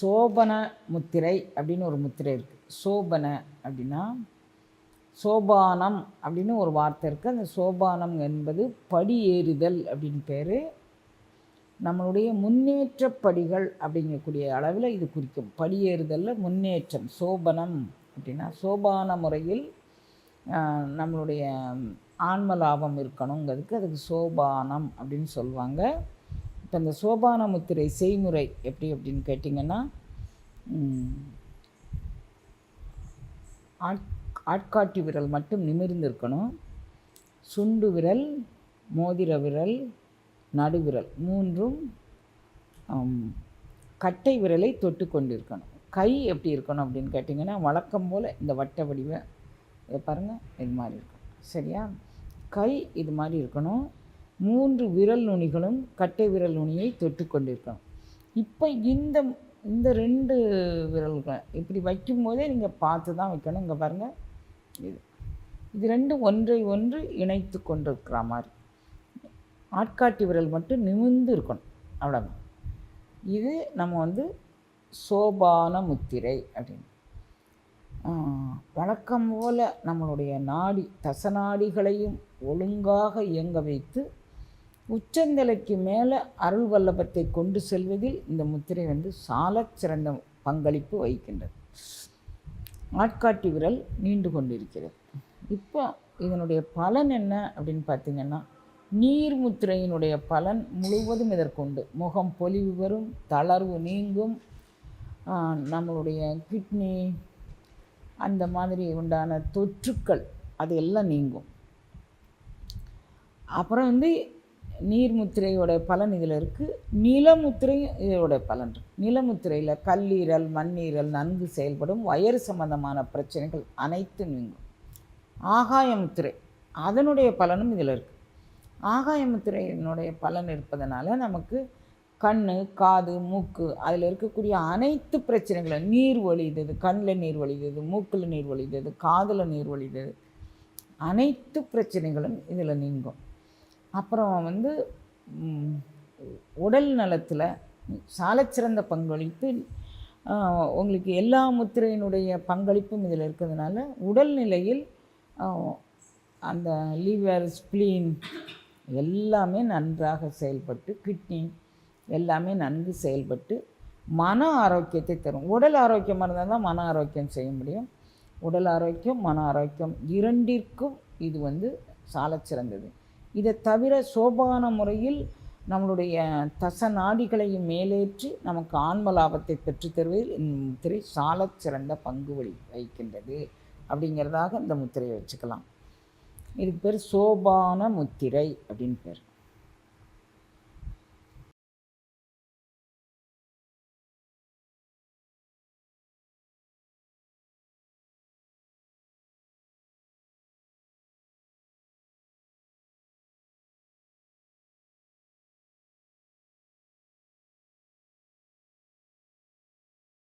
சோபன முத்திரை அப்படின்னு ஒரு முத்திரை இருக்குது சோபன அப்படின்னா சோபானம் அப்படின்னு ஒரு வார்த்தை இருக்குது அந்த சோபானம் என்பது படி ஏறுதல் அப்படின்னு பேர். நம்மளுடைய முன்னேற்ற படிகள் அப்படிங்கக்கூடிய அளவில் இது குறிக்கும். படியேறுதலில் முன்னேற்றம் சோபனம் அப்படின்னா சோபான முறையில் நம்மளுடைய ஆன்ம லாபம் இருக்கணுங்கிறதுக்கு அதுக்கு சோபானம் அப்படின்னு சொல்லுவாங்க. இப்போ இந்த சோபான முத்திரை செய்முறை எப்படி அப்படின்னு கேட்டிங்கன்னா ஆட் ஆட்காட்டி விரல் மட்டும் நிமிர்ந்திருக்கணும் சுண்டு விரல் மோதிர விரல் நடுவிரல் மூன்றும் கட்டை விரலை தொட்டு கொண்டிருக்கணும். கை எப்படி இருக்கணும் அப்படின்னு கேட்டிங்கன்னா வழக்கம் போல் இந்த வட்ட வடிவ இதை பாருங்கள் இது மாதிரி இருக்கும் சரியா? கை இது மாதிரி இருக்கணும். மூன்று விரல் நுனிகளும் கட்டை விரல் நுனியை தொட்டு கொண்டிருக்கணும் இப்போ இந்த இந்த ரெண்டு விரல்கள் இப்படி வைக்கும்போதே நீங்கள் பார்த்து தான் வைக்கணும். இங்கே பாருங்கள் இது இது ரெண்டும் ஒன்றை ஒன்று இணைத்து கொண்டிருக்கிற மாதிரி. ஆட்காட்டி விரல் மட்டும் நிமிர்ந்து இருக்கணும். அவ்வளோதான் இது நம்ம வந்து சோபான முத்திரை அப்படின்னு. வழக்கம் போல் நம்மளுடைய நாடி தசநாடிகளையும் ஒழுங்காக இயங்க வைத்து உச்சந்தலைக்கு மேலே அருள் வல்லபத்தை கொண்டு செல்வதில் இந்த முத்திரை வந்து சால சிறந்த பங்களிப்பு வகிக்கின்றது. ஆட்காட்டி விரல் நீண்டு கொண்டிருக்கிறது. இப்போ இதனுடைய பலன் என்ன அப்படின்னு பார்த்தீங்கன்னா நீர் முத்திரையினுடைய பலன் முழுவதும் இதற்குண்டு. முகம் பொலிவு வரும் தளர்வு நீங்கும் நம்மளுடைய கிட்னி அந்த மாதிரி உண்டான தொற்றுக்கள் அது எல்லாம் நீங்கும். அப்புறம் வந்து நீர்முத்திரையோட பலன் இதில் இருக்குது நிலமுத்திரையும் இதோட பலன் இருக்கு. நிலமுத்திரையில் கல்லீரல் மண்ணீரல் நன்கு செயல்படும் வயறு சம்பந்தமான பிரச்சனைகள் அனைத்தும் நீங்கும். ஆகாயமுத்திரை அதனுடைய பலனும் இதில் இருக்குது ஆகாயமுத்திரையினுடைய பலன் இருப்பதனால நமக்கு கண் காது மூக்கு அதில் இருக்கக்கூடிய அனைத்து பிரச்சனைகளும் நீர் வழிதது கண்ணில் நீர் வழிதது மூக்கில் நீர் வழிதது காதில் நீர் வழிதது அனைத்து பிரச்சனைகளும் இதில் நீங்கும். அப்புறம் வந்து உடல் நலத்தில் சாலச்சிறந்த பங்களிப்பு உங்களுக்கு எல்லா முத்திரையினுடைய பங்களிப்பும் இதில் இருக்கிறதுனால உடல்நிலையில் நிலையில் அந்த லிவர் ஸ்ப்ளீன் எல்லாமே நன்றாக செயல்பட்டு கிட்னி எல்லாமே நன்கு செயல்பட்டு மன ஆரோக்கியத்தை தரும். உடல் ஆரோக்கியமாக இருந்தால் தான் மன ஆரோக்கியம் செய்ய முடியும். உடல் ஆரோக்கியம் மன ஆரோக்கியம் இரண்டிற்கும் இது வந்து சாலச்சிறந்தது இதை தவிர சோபான முறையில் நம்மளுடைய தச நாடிகளையும் மேலேற்றி நமக்கு ஆன்ம லாபத்தை பெற்றுத் தருவதில் இந்த முத்திரை சாலச் சிறந்த பங்கு வழி வகிக்கின்றது. அப்படிங்கிறதாக இந்த முத்திரையை வச்சுக்கலாம். இதுக்கு பேர் சோபான முத்திரை அப்படின்னு பேர்.